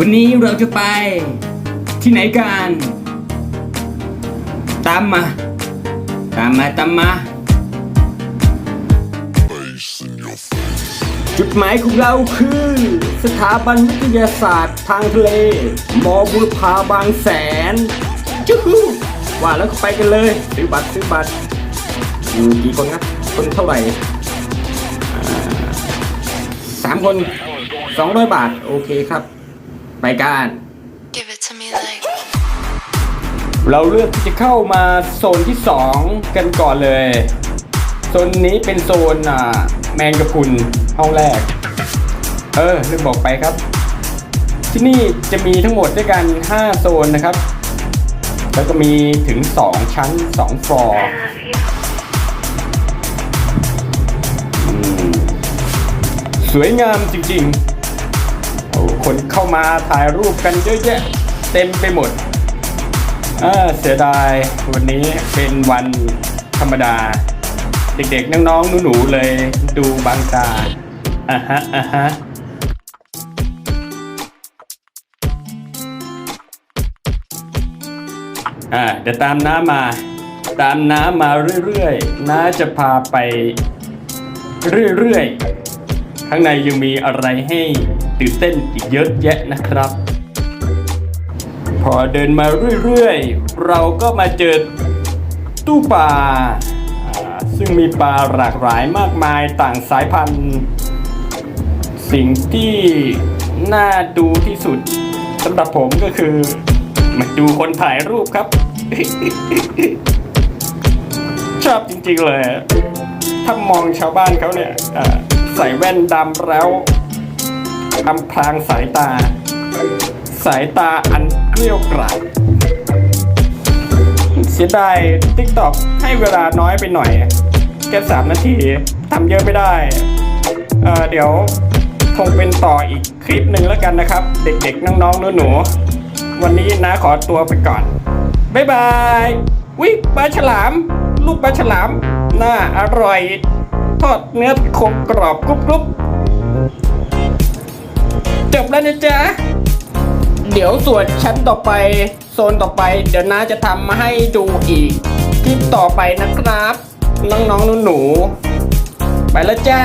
วันนี้เราจะไปที่ไหนกัน ตามมา ตามมาตามมา จุดหมายของเราคือ สถาบันวิทยาศาสตร์ทางทะเลมอบุรพาบางแสนจู้ว่าแล้วก็ไปกันเลยซื้อบัตรซื้อบัตรอยู่กี่คนครับ คนเท่าไหร่สามคนสองร้อยบาท โอเคครับ ไปกัน Give it to me like เราเลือกที่จะเข้ามาโซนที่ 2 กันก่อนเลย โซนนี้เป็นโซนอ่าแมงกะพรุนห้องแรก เออลืมบอกไปครับ ที่นี่จะมีทั้งหมดด้วยกัน 5 โซนนะครับ แล้วก็มีถึง 2 ชั้น 2 ฟลอร์อืมสวยงามจริงๆโอ้ คนเข้ามาถ่ายรูปกันเยอะแยะเต็มไปหมดอ่าเสียดายวันนี้เป็นวันธรรมดา เด็กๆ น้องๆหนูๆเลยดูบางตาอะฮะอะฮะอ่าเดี๋ยวตามน้ามา ตามน้ามาเรื่อยๆ น้าจะพาไปเรื่อยๆ ข้างในยังมีอะไรให้ ตื่นเต้นอีกเยอะแยะนะครับ พอเดินมาเรื่อยๆ เราก็มาเจอตู้ปลาซึ่งมีปลาหลากหลายมากมายต่างสายพันธุ์ สิ่งที่น่าดูที่สุดสำหรับผมก็คือ มาดูคนถ่ายรูปครับ ชอบจริงๆเลย ถ้ามองชาวบ้านเขาเนี่ยใส่แว่นดำแล้ว อำพรางสายตา สายตาอันเกลี้ยวกราดเสียดายติ๊กตอกให้เวลาน้อยไปหน่อย แค่สามนาทีทำเยอะไม่ได้ เอ่อ เดี๋ยวคงเป็นต่ออีกคลิปหนึ่งแล้วกันนะครับ เด็กๆ น้องๆหนูๆวันนี้นะขอตัวไปก่อน บ๊ายบายวิปลาฉลาม ลูกปลาฉลาม น่าอร่อย ทอดเนื้อคงกรอบกรุบๆ จบแล้วนะจ๊ะ เดี๋ยวส่วนชั้นต่อไป โซนต่อไป เดี๋ยวน้าจะทำมาให้ดูอีก คลิปต่อไปนะครับ น้องๆหนูๆไปแล้วจ้า